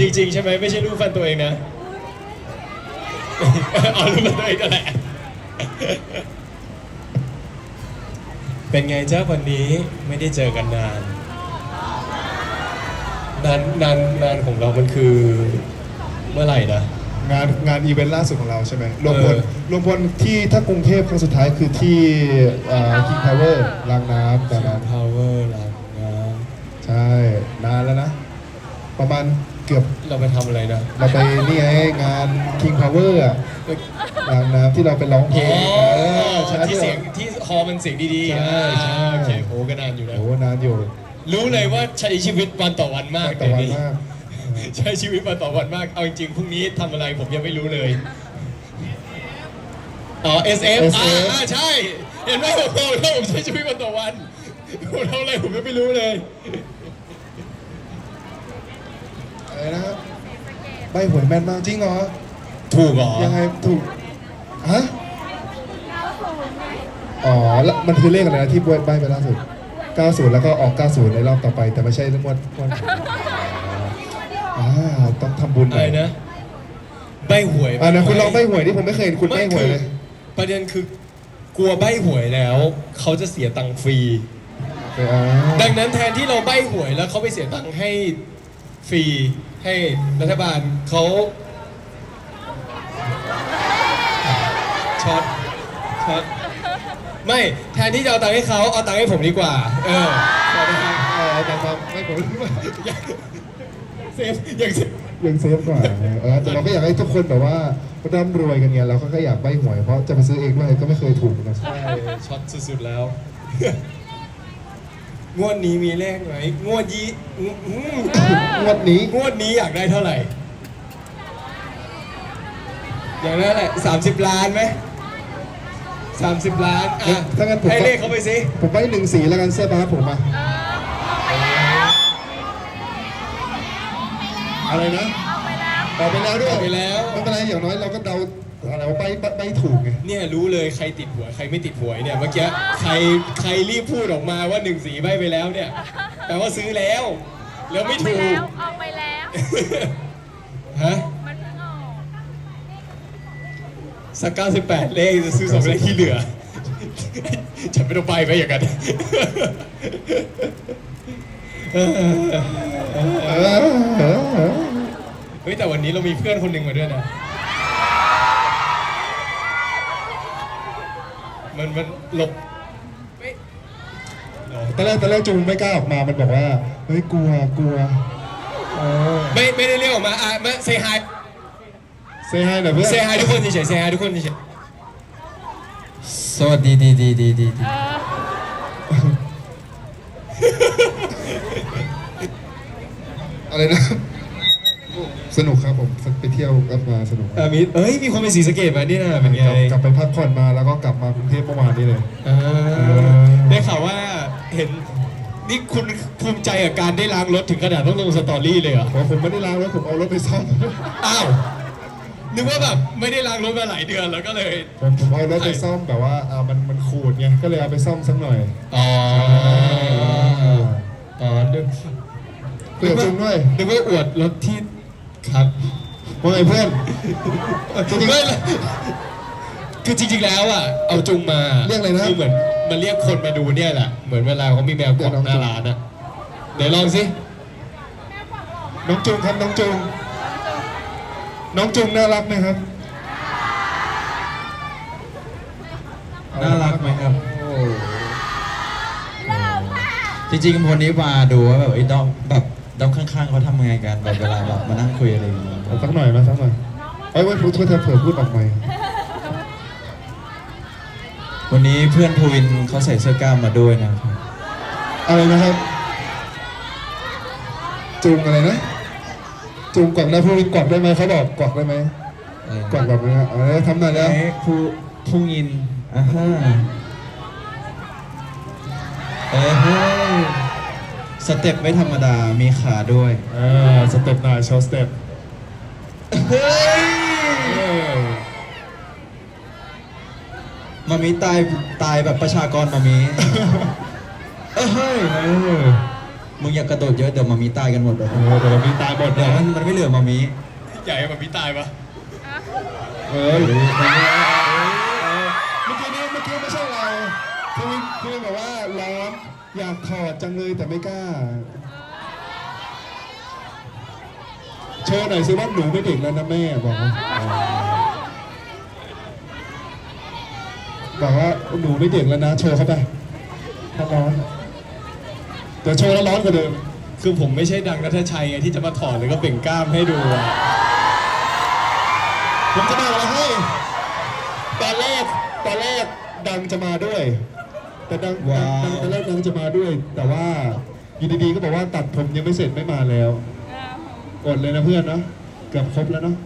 จริงๆใช่ไหมไม่ใช่รูปฟันตัวเองนะ เอารูปฟันตัวเองก็แหละ เป็นไงเจ้าวันนี้ไม่ได้เจอกันนาน นานนานนานของเรามันคือเมื่อไหร่นะ งานงานอีเวนต์ล่าสุดของเราใช่ไหมรวมพลเออ รวมพลที่ถ้ากรุงเทพครั้งสุดท้ายคือที่เอ่อ King Power รางน้ำตอนนั้น พาวเวอร์หลังนะ ใช่ นานแล้วนะ ประมาณ เกือบเราไปทำอะไรนะ เราไปนี่ไงงาน King Power อะรางน้ำที่เราไปร้องเพลอ๋งอเออใช่ที่เสียงที่ฮอมันเสียงดีๆใช่ใช่อ่าโอเคโอ้ก็นานอยู่นะโอ้นานอยู่รู้เลยว่าใช้ชีวิตวันต่อวันมากแต่วันเดี๋ยมากใช้ชีวิตวันต่อวันมาก เอาจริงๆพรุ่งนี้ทำอะไรผมยังไม่รู้เลยอ๋อ SF อ่าอ่าใช่ เห็นไหมผมบอกแล้วผมใช้ชีวิตวันต่อวันผมทำอะไรผมยังไม่รู้เลย อะไรนะครับใบหวยแม่นมากจริงเหรอ ถูกเหรอยังไงถูก ฮะ อ๋อแล้วมันคือเลขอะไรนะที่บวยใบไปล่าสุด 90 แล้วก็ออก 90 ในรอบต่อไป แต่ไม่ใช่เรื่องงวดงวดอ่าต้องทำบุญหอะน่ไรอยนะใบหวยอ่านะคุณลองใบหวยที่ผมไม่เคยเห็นคุณใบหวยเลย ไม่คือประเด็นคือกลัวใบหวยแล้ว เขาจะเสียตังค์ฟรีอ่าดังนั้นแทนที่เราใบหวยแล้วเขาไปเสียตังค์ให้ ฟรีให้รัฐบาลเขาช็อตช็อตไม่แทนที่จะเอาตังค์ให้เขาเอาตังค์ให้ผมดีกว่า เออขอนะครับเออแต่ทำไม่ผมเซฟอย่างเซฟยังเซฟกว่าเออแต่เราก็อยากให้ทุกคนแบบว่าร่ำรวยกันไงเราก็แค่อยากใบหวยเพราะจะไปซื้อเองด้วยก็ไม่เคยถูกนะใช่ช็อตสุดๆแล้ว งวดนี้มีเลขไหมงวดยี่อืมอืมงวดนี้งวดนี้อยากได้เท่าไหร่ อยากได้เท่าไหร่สามสิบล้านไหมสามสิบล้านอะถ้างั้นผมให้เลขเขาไปสิผมใบหนึ่งสีแล้วกันเสื้อบาสผมมาอะไรนะออกไปแล้วด้วยเอาไปแล้วไม่เป็นไรอย่างน้อยเราก็เดา อะไรว่าใบใบใบถูกไงเนี่ยรู้เลยใครติดหวย ใครไม่ติดหวยเนี่ยเมื่อกี้ใครใครรีบพูดออกมาว่าหนึ่งสีใบไปแล้วเนี่ยแปลว่าซื้อแล้ว แล้วไม่ไปถูกแล้วออกไปแล้ว ฮะมันเพิ่งออกสัก98เลขจะซื้อสองเลขที่เหลือ ฉันไม่ต้องไปไปอย่างนั้นเออเออเออเฮ้ยแต่วันนี้เรามีเพื่อนคนหนึ่งมาด้วยนะ มันมันหลบไม่เออตอนแรกตอนแรกจูงไม่กล้าออกมา มันบอกว่า เฮ้ยกลัวกลัวเออไม่ไม่ได้เรียกออกมาอะมาเซฮายเซฮายหน่อยเพื่อนเซฮายทุกคนเฉยๆเซฮายทุกคนเฉยสวัสดีดีดีดีดีดีอะไรนะ สนุกครับผมไปเที่ยวกลับมาสนุกๆอะมีเอ้ยมีคนไปสีสะเกตมานี่นะเป็นไงกลับกลับไปพักผ่อนมาแล้วก็กลับมากรุงเทพเมื่อวานนี้เลยอ่าอได้ข่าวว่าเห็นนี่คุณภูมิใจกับการได้ล้างรถถึงขนาดต้องลงสตอรี่เลยเหรอเพราะผมไม่ได้ล้างรถผมเอารถไปซ่อมอ้าวนึกว่าแบบไม่ได้ล้างรถมาหลายเดือนแล้วก็เลยผมผมเอารถไปซ่อมแบบว่าอ่ามันมันขูดไงก็เลยเอาไปซ่อมสักหน่อยอ๋ออ๋อนึกเปลี่ยนจุงด้วยนึกว่าอวดรถที่ ครับว่าไงเพื่อนจริงๆ ไม่คือจริงๆแล้วอะ เอาจุงมาเรียกอะไรนะ คือเหมือนมันเรียกคนมาดูเนี่ยแหละ เหมือนเวลาเขามีแมวกวักหน้าร้านอะเดี๋ยวลองสิน้องจุงครับน้องจุง น้องจุงน่ารักไหมครับ น่ารักไหมครับโอ้จริงๆวันนี้มาดูว่าแบบไอ้ด้อมแบบ ด้อมข้างๆเขาทำยังไงกันแบบเวลาแบบมานั่งคุยอะไรอย่างเงี้ยเอาสักหน่อยมาสักหน่อยเอ้ยวันพุธเธอเผื่อพูดออกใหม่วันนี้เพื่อนภูวินเขาใส่เสื้อกล้ามมาด้วยนะครับอะไรนะครับจุงอะไรนะจุงกวักได้พูดกวักได้ไหมเขาบอกกวักได้ไหมอะไรกวักแบบนี้นะเออทำหน่อยแล้วเอ๊ะภูภูยินอ่าฮะเอ้ยเฮ้ย สเต็ปไม่ธรรมดา มีขาด้วย เออสเต็ปหน่อยโชว์สเต็ปเฮ้ยเออมามีตายตายแบบประชากรมามีเอ้ยเฮ้ยเออมึงอยากกระโดดเยอะเดี๋ยวมามีตายกันหมดเลยเออแต่เรามีตายหมดเดี๋เดี๋ยยววมันมันไม่เหลือมามีใหญ่กว่าพี่ตายปะเฮ้ยเมื่อกี้นี้เมื่อกี้ไม่ใช่เราคือคือแบบว่าร้อน อยากถอดจังเลยแต่ไม่กล้า โชว์หน่อยสิว่าหนูไม่เด็กแล้วนะแม่บอกว่าบอกว่าหนูไม่เด็กแล้วนะโชว์เข้าไปถ้าร้อนเดี๋ยวโชว์แล้วร้อนกว่าเดิมคือผมไม่ใช่ดังนัทชัยไงที่จะมาถอดแล้วก็เบ่งกล้ามให้ดูอะผมจะบอกอะไรให้ตอนแรกตอนแรกดังจะมาด้วย แต่ดังดังดังตอนแรกดังจะมาด้วย แต่ว่าอยู่ดีๆก็บอกว่าตัดผมยังไม่เสร็จไม่มาแล้วอดเลยนะเพื่อนเนาะเกือบครบแล้วเนาะ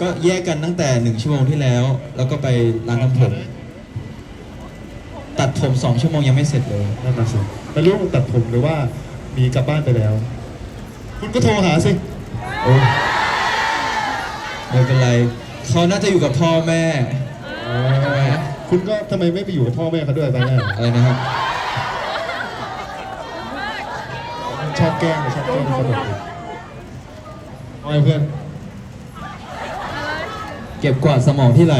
ก็แยกกันตั้งแต่หนึ่งชั่วโมงที่แล้ว แล้วก็ไปร้านทำผม ตัดผมสองชั่วโมงยังไม่เสร็จเลย นั่นน่ะสิไม่รู้ตัดผมหรือว่ามีกลับบ้านไปแล้ว คุณก็โทรหาสิโอ้ไม่เป็นไร เขาน่าจะอยู่กับพ่อแม่ใช่ไหม คุณก็ทำไมไม่ไปอยู่กับพ่อแม่เขาด้วยตอนแรกอะไรนะครับชอบแกล้งชอบแกล้งคนอื่นเอาไงเพื่อน เก็บกวาดสมองที่ไร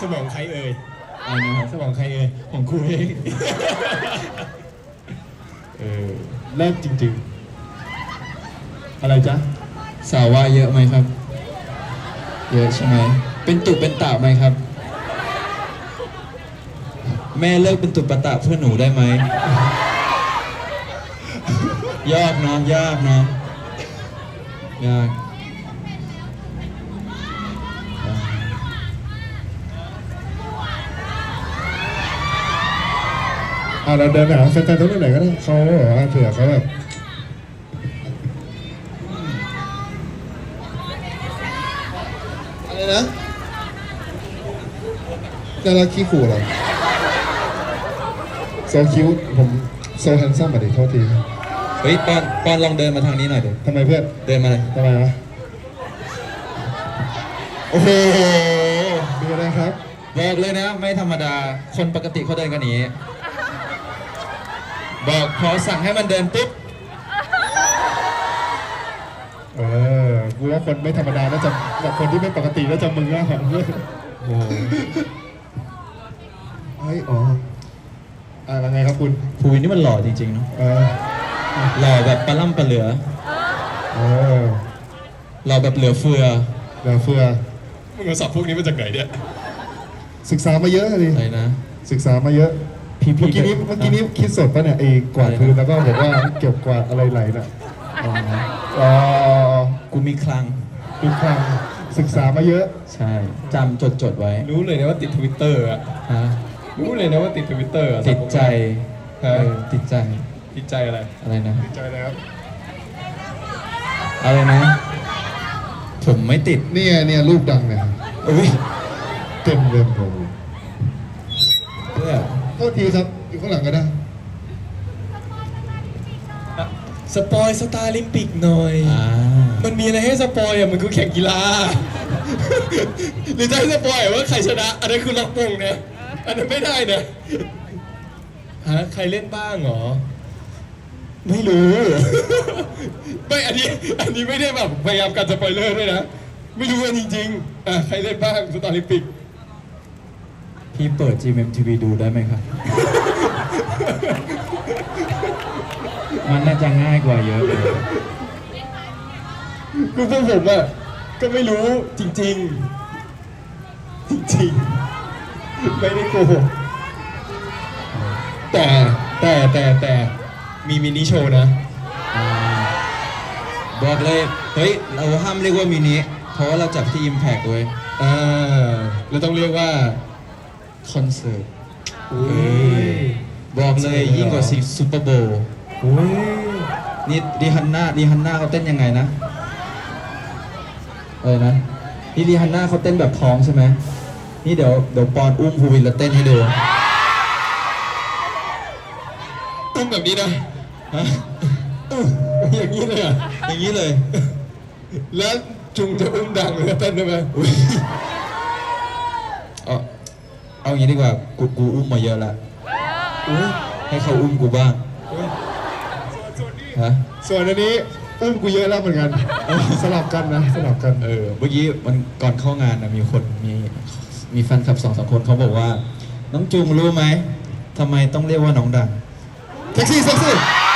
สมองใครเอ่ยอะไรนะครับสมองใครเอ่ยของครูเองเออแรกจริง ๆ อะไรจ๊ะ สาวว่าเยอะไหมครับ เยอะใช่ไหมเป็นตุเป็นตะไหมครับ แม่เลิกเป็นตุปะตะเพื่อหนูได้ไหมยากเนาะยากเนาะยากเราเดินไปหาแฟนๆตรงไหนก็ได้เขาบอกว่าเผื่อเขาแบบ อะไรนะดาราขี้ขู่เหรอโซคิวผมโซแฮนซัมมาดิโทษทีเฮ้ยปอนปอนลองเดินมาทางนี้หน่อยเดี๋ยวทำไมเพื่อนเดินมาเลยทำไมวะโอ้โหมีอะไรครับบอกเลยนะ ไม่ธรรมดาคนปกติเขาเดินกันอย่างนี้ บอกพอสั่งให้มันเดินปุ๊บเออ กูว่าคนไม่ธรรมดาน่าจะแบบคนที่ไม่ปกติน่าจะมึงอะเพื่อนโอ้โหเฮ้ยอ๋ออ่าแล้วไงครับคุณภูวินนี่มันหล่อจริงๆเนาะเออหล่อแบบปลาล่ำปลาเหลือเออหล่อแบบเหลือเฟือเดี๋ยวเฟือมึงเอาศัพท์พวกนี้มาจากไหนเนี่ยศึกษามาเยอะเลยอะไรนะศึกษามาเยอะพี่พี่เมื่อกี้นี้เมื่อกี้นี้คิดสดปะเนี่ยไอ้กวาดพื้นแล้วก็บอกว่าเก็บกวาดอะไรไหลน่ะอ๋ออ๋อ กูมีคลัง ดูคลังศึกษามาเยอะ ใช่จำจดจดๆไว้รู้เลยนะว่าติดทวิตเตอร์อะฮะรู้เลยนะว่าติดทวิตเตอร์อะติดใจฮะเออติดใจติดใจอะไรอะไรนะใจแล้วอะไรนะ ผมไม่ติดเนี่ยเนี่ยรูปดังเนี่ยอุ้ยเต็มเต็มเลยเพื่อโทษทีครับอยู่ข้างหลังก็ได้ สปอยสตาร์ลิมปิกหน่อย อ่ามันมีอะไรให้สปอยอะ มันคือแข่งกีฬา หรือจะให้สปอยว่าใครชนะ อันนั้นคือล็อกวงนะ อันนั้นไม่ได้นะฮะใครเล่นบ้างเหรอ ไม่รู้ ไม่อันนี้ อันนี้ไม่ได้แบบพยายามกันสปอยเลอร์ด้วยนะ ไม่รู้กันจริงๆอะใครเล่นบ้างสตาร์ลิมปิก พี่เปิด GMMTV ดูได้ไหมครับ มันน่าจะง่ายกว่าเยอะเลย คือพวกผมอะก็ไม่รู้จริง ๆ จริงๆ ไม่ได้โกหกแต่แต่แต่แต่มีมินิโชว์นะ บอกเลย เฮ้ย เราห้ามเรียกว่ามินิเพราะว่าเราจัดที่ Impact เว้ยอ่าเราต้องเรียกว่า คอนเสิร์ตอุ้ยบอกเลยยิ่งกว่าซีซูเปอร์โบว์ อุ้ยนี่รีฮันน่ารีฮันน่าเขาเต้นยังไงนะเออนะนี่รีฮันน่าเขาเต้นแบบท้องใช่ไหมนี่เดี๋ยวเดี๋ยวปอนอุ้มภูวินแล้วเต้นให้ดูต้องแบบนี้นะฮะอย่างนี้เลยอะอย่างนี้เลย แล้วจุงจะอุ้มดังหรือเต้นได้ไหมเอาเอาเอางนี้ดีกว่ากูกูอุ้มมาเยอะล้วให้เขาอุ้มกูบ้าง ฮะส่วนอันนี้อุ้มกูเยอะแล้วเหมือนกัน สลับกันนะสลับกันเออเมื่อกี้มันก่อนเข้างานนะมีคนมีมีแฟนคลับสองสามคนเขาบอกว่า น้องจุงรู้ไหมทำไมต้องเรียกว่าน้องดังเซ็กซี่เซ็กซี่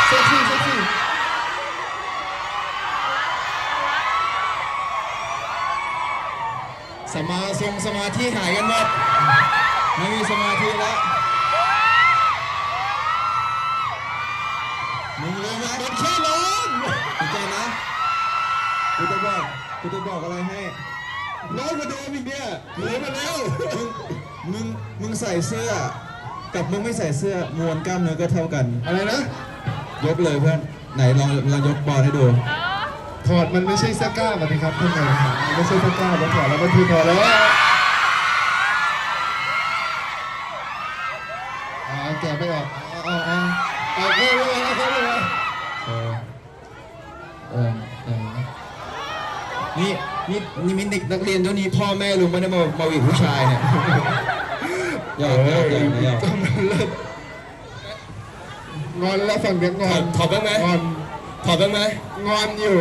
เซ็กซี่เซ็กซี่สมาทรงสมาธิหายกัน จะบอกอะไรให้น้อยกว่าเดิมอีกเนี่ยเหลือมาแล้วมึงมึงมึงใส่เสื้อ กับมึงไม่ใส่เสื้อมวลกล้ามเนื้อก็เท่ากัน อะไรนะ ยกเลยเพื่อน ไหนลองลองยกบอลให้ดู ถอดมันไม่ใช่เสื้อกล้ามอะนี่ครับท่านนายมันไม่ใช่เสื้อกล้ามแล้วถอดแล้วมันคือถอดแล้วอ่าแกะไม่ออกอ่าอ่าอ่าเข้าเลยเข้าเลยเออเออเออ นี่นี่นี่มินเด็กนักเรียนเท่านี้พ่อแม่ลุงไม่ได้มามาอีกผู้ชายเนี่ยหยอกหยอกหยอกหยอกก็มันเลิศงอนแล้วฝั่งเนี้ยงถออนดถอดบ้างไหมงอนถอดบ้างไหมงอนอยู่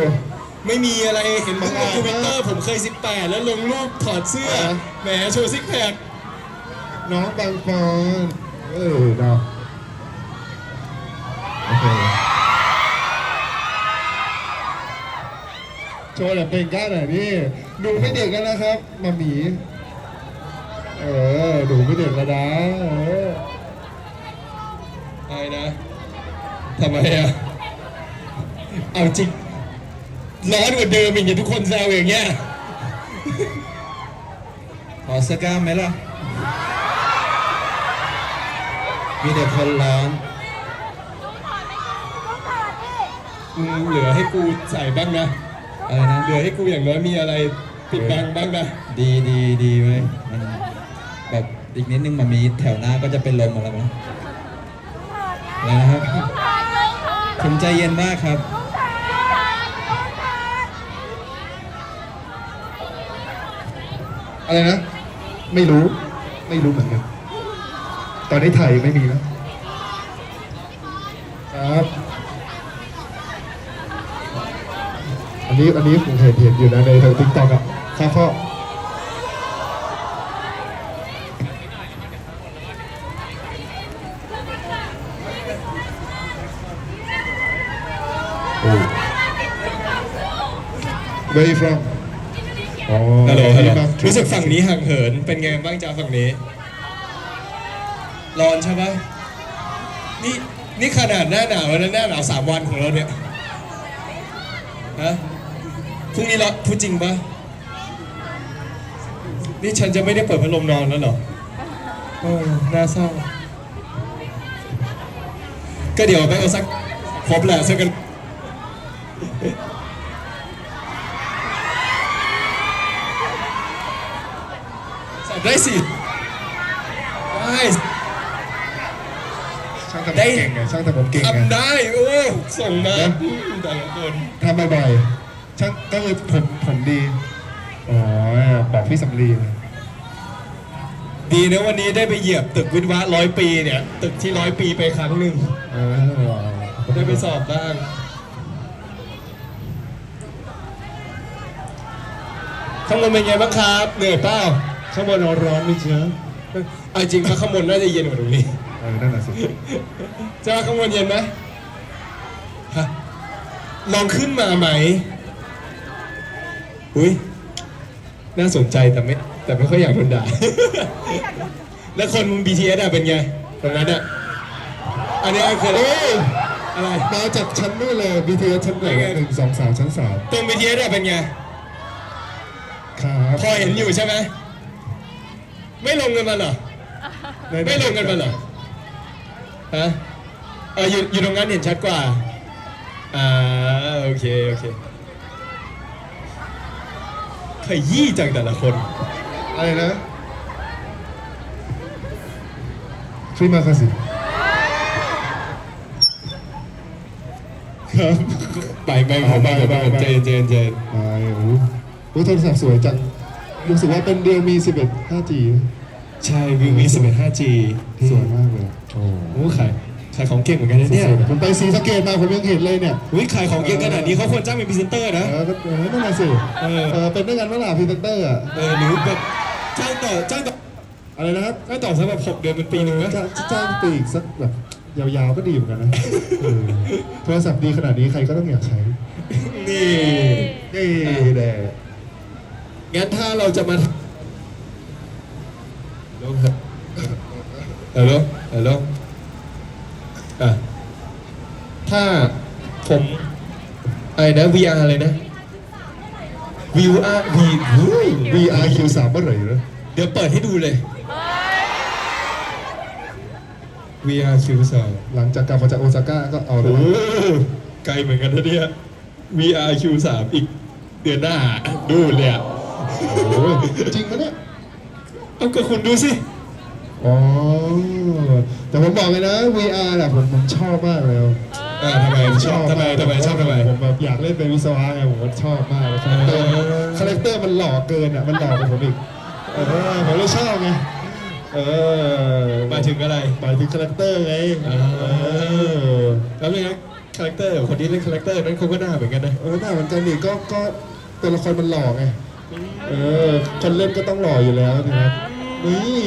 ไม่มีอะไรเห็นบ้างในบ้าทวิตเตอร์ผมเคย 18 แล้วลงรูปถอดเสื้อเหรอแหมโชว์ซิกแพคน้องบางปอนเออเนาะโอเค โชว์แบบเป็นกล้าหน่อยนี่ดูไม่เด็กแล้วนะครับมาหมีเออดูไม่เด็กแล้วนะเอออะไรนะทำไมอะเอาจริงร้อนกว่าเดิมอีกอย่างทุกคนแซวอย่างเงี้ยขอสกล้ามไหมล่ะ มีแต่คนร้อนอืมเหลือให้กูใส่บ้างนะ อะไรนะเหลือให้กูอย่างน้อยมีอะไรปิดบังบ้างนะดีดีดีเว้ยมันแบบอีกนิดนึงมันมีแถวหน้าก็จะเป็นลมหมาแล้วนะอะไรนะครับผมใจเย็นมากครับ อะไรนะ ไม่รู้ ไม่รู้เหมือนกัน ตอนนี้ไทยไม่มีแล้วครับ อั นนี้อันนี้ผมเห็นเห็นอยู่นะในทางติ๊กต็อกอะข้าข้อโอ้ Where you from อ๋อฮัลโหลฮัลโหลนี่มารู้สึกฝั่งนี้ห่างเหิน เป็นไงบ้างจ้าฝั่งนี้ ร้อนใช่ปะนี่นี่ขนาดหน้าหนาวแล้วนะหน้าหนาวสามวันของเราเนี่ย ฮะ พรุ่งนี้ร้อนพูดจริงปะนี่ฉันจะไม่ได้เปิดพัดลมนอนแล้วเหรอโอ้น่าเศร้า ก็เดี๋ยวไปเอาสักครบแหละสักกันสับได้สิได้ช่างแต่ผมเก่งไงช่างแต่ผมเก่งไงทำได้ โอ้ส่งมานะอืมแต่ละคน ทำบ่อยๆ ช่างก็เลยผมผมดีอ๋อบอกพี่สำลีนะดีนะวันนี้ได้ไปเหยียบตึกวิทวะร้อยปีเนี่ย ตึกที่ร้อยปีไปครั้งหนึ่งเออได้ไปสอบบ้าง ข้างบนเป็นไงบ้างครับ เหนื่อยเปล่าข้างบนร้อนไหม่เชื้อเอาจริงปะข้างบนน่าจะเย็นกว่าตรงนี้เออนั่นน่ะสิจะว่าข้างบนเย็นไหมฮะลองขึ้นมาไหม อุ้ยน่าสนใจแต่ไม่แต่ไม่ค่อยอยากโดนด่า แล้วคน BTS อะเป็นไงตรงนั้นอะอันนี้คืออะไรเอ้ยอะไรมาจากชั้นนู่นเลย BTS ชั้นไหนไหนไงหนึ่งสองสามชั้นสามตรง BTS อะเป็นไงครับพอเห็นอยู่ใช่ไหมไม่ลงกันมาเหรอไม่ลงกันมาเหรอฮะเอออยู่อยู่ตรงนั้นเห็นชัดกว่าอ่าโอเคโอเค ขยี้จังแต่ละคนอะไรนะฟรีมาคาสิครับไปไปผมไปผมไปผมเจนเจนเจนไปโอ้โหโอ้โทรศัพท์สวยจังรู้สึกว่าเป็นเรียวมี 11 5G ใช่วิวมี11 5G สวยมากเลยโอ้โอ้ขาย ขายของเก่งเหมือนกันนะเนี่ยสุดๆผมไปซีสะเกตมาผมยังเห็นเลยเนี่ยอุ้ยขายของเก่งขนาดนี้เขาควรจ้างเป็นพรีเซนเตอร์นะ เออก็เออนั่นแหละสิเออ เออเป็นด้วยกันเมื่อไหร่พรีเซนเตอร์อะเออหรือแบบจ้างต่อจ้างต่ออะไรนะครับจ้างต่อสักแบบหกเดือนเป็นปีหนึ่งนะ จ้างจ้างปีกสักแบบยาวๆก็ดีเหมือนกันนะเออโทรศัพท์ดีขนาดนี้ใครก็ต้องอยากใช้นี่นี่แหละงั้นถ้าเราจะมาฮัลโหลครับฮัลโหลฮัลโหล อะถ้าผมอะไรนะ VR อะไรนะ VR V อุ้ย VR Q3 เมื่อไหร่เหรอเดี๋ยวเปิดให้ดูเลย VR Q2 หลังจากกลับมาจากโอซาก้าก็เอาเลโอ้ยไกลเหมือนกันนะเนี่ย VR Q3 อีกเดือนหน้า ดูเลยอะโอ้ยจริงปะเนี่ย เอาก็คุณดูสิ อ๋อ แต่ผมบอกเลยนะ VR น่ะผมผมชอบมากเลยอ่าทำไมชอบทำไมทำไมชอบทำไม ผมแบบอยากเล่นเป็นวิศวะไงผมก็ชอบมากเลยคาแรคเตอร์เออคาแรคเตอร์มันหล่อเกินอะมันหล่อกว่าผมอีกเออผมเลยชอบไงเออหมายถึงอะไรหมายถึงคาแรคเตอร์ไงอ่าเออแล้วเลยนะคาแรคเตอร์คนที่เล่นคาแรคเตอร์นั้นเขาก็หน้าเหมือนกันนะ เออหน้าเหมือนกันนี่ก็ก็ตัวละครมันหล่อไงเออคนเล่นก็ต้องหล่ออยู่แล้วนะครับ นี่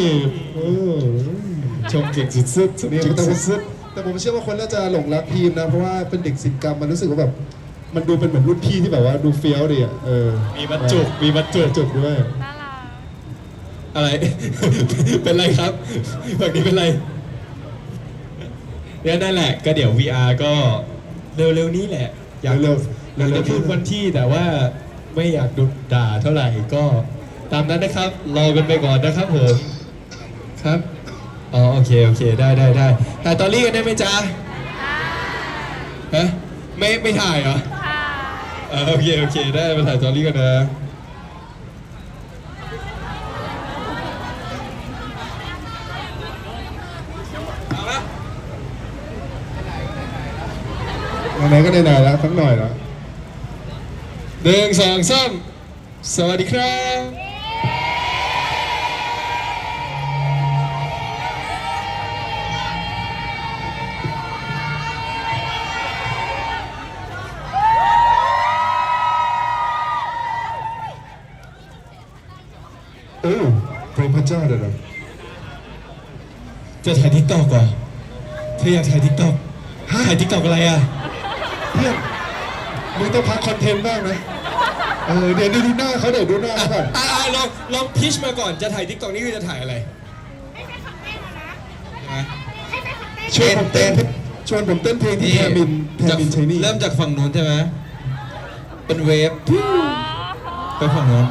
เออชมเก่งสุดๆนี่เก่งแต่ผมสุดแต่ผมเชื่อว่าคนน่าจะหลงรักพีมนะ เพราะว่าเป็นเด็กศิลปกรรมมันรู้สึกว่าแบบมันดูเป็นเหมือนรุ่นพี่ที่แบบว่าดูเฟี้ยวดีอะเออๆมีบรรจุมีบรรจุจุกด้วยน่ารักอะไร เป็นไรครับแบบนี้เป็นไรเนี่ยนั่นแหละก็เดี๋ยว VR ก็เร็วๆนี้แหละ อยากเร็วอยากจะพูดวันที่แต่ว่าไม่อยากดุด่าเท่าไหร่ก็ ตามนั้นนะครับรอกันไปก่อนนะครับผมครับอ๋อโอเคโอเคได้ได้ได้ถ่ายตอรี่กันได้ไหมจ๊ะฮะไม่ไม่ถ่ายเหรอค่ะเออโอเคโอเคได้มาถ่ายตอรี่กันนะไหนๆก็ไหนๆแล้วสักหน่อยแล้วหนึ่งสองสามสวัสดีครับ จ้าเดี๋ยวนะจะถ่ายทิกตอกก่อนเธออยากถ่ายทิกตอกถ่ายทิกตอกอะไรอะเพื่อนมึงต้องพักคอนเทนต์บ้างนะเออเดี๋ยวดูหน้าเขาเดี๋ยวดูหน้าเขาก่อนอ่าลองลองพิชมาก่อนจะถ่ายทิกตอกนี่คือจะถ่ายอะไรใช่ไหมชวนผมเต้นชวนผมเต้นเพลงที่แทมินแทมินใช้นี่เริ่มจากฝั่งนู้นใช่ไหมเป็นเวฟไปฝั่งนู้น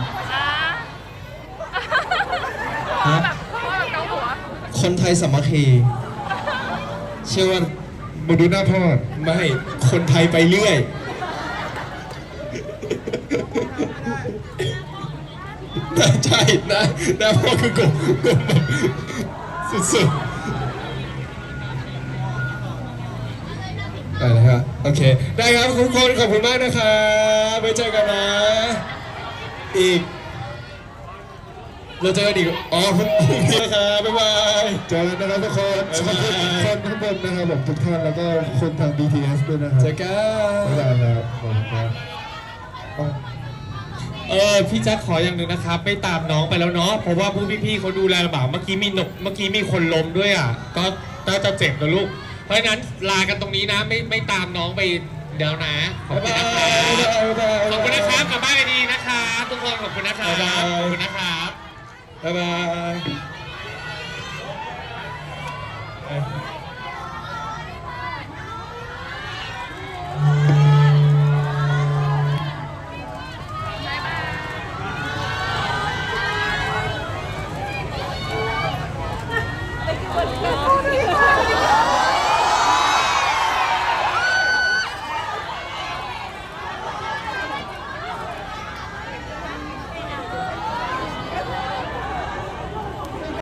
ฮะคนไทยสามัคคีเชื่อว่ามาดูหน้าพ่อไม่คนไทยไปเรื่อย ใช่นะนะพ่อคือกบกบแบบสุดๆอะไรครับโอเค ได้ครับทุกคนขอบคุณมากนะครับไว้เจอกันนะ อีก เราเจอกันอีกอ๋อพรุ่งนี้นะครับบ๊ายบายเจอกันนะครับทุกคนบ๊ายบายคนข้างบนนะครับผมทุกท่านแล้วก็คนทาง BTS ด้วยนะครับเจอกันบ๊ายบายครับขอบคุณครับอ๋อเออพี่แจ็คขออย่างหนึ่งนะครับไม่ตามน้องไปแล้วเนาะเพราะว่าผู้พี่ๆเขาดูแลลำบากเมื่อกี้มีหนกเมื่อกี้มีคนล้มด้วยอะก็น่าจะเจ็บนะลูก เพราะฉะนั้นลากันตรงนี้นะไม่ไม่ตามน้องไปเดี๋ยวนะขอบคุณนะครับขอบคุณนะครับกลับบ้านกันดีนะครับทุกคนขอบคุณนะครับขอบคุณนะครับ บ๊ายบาย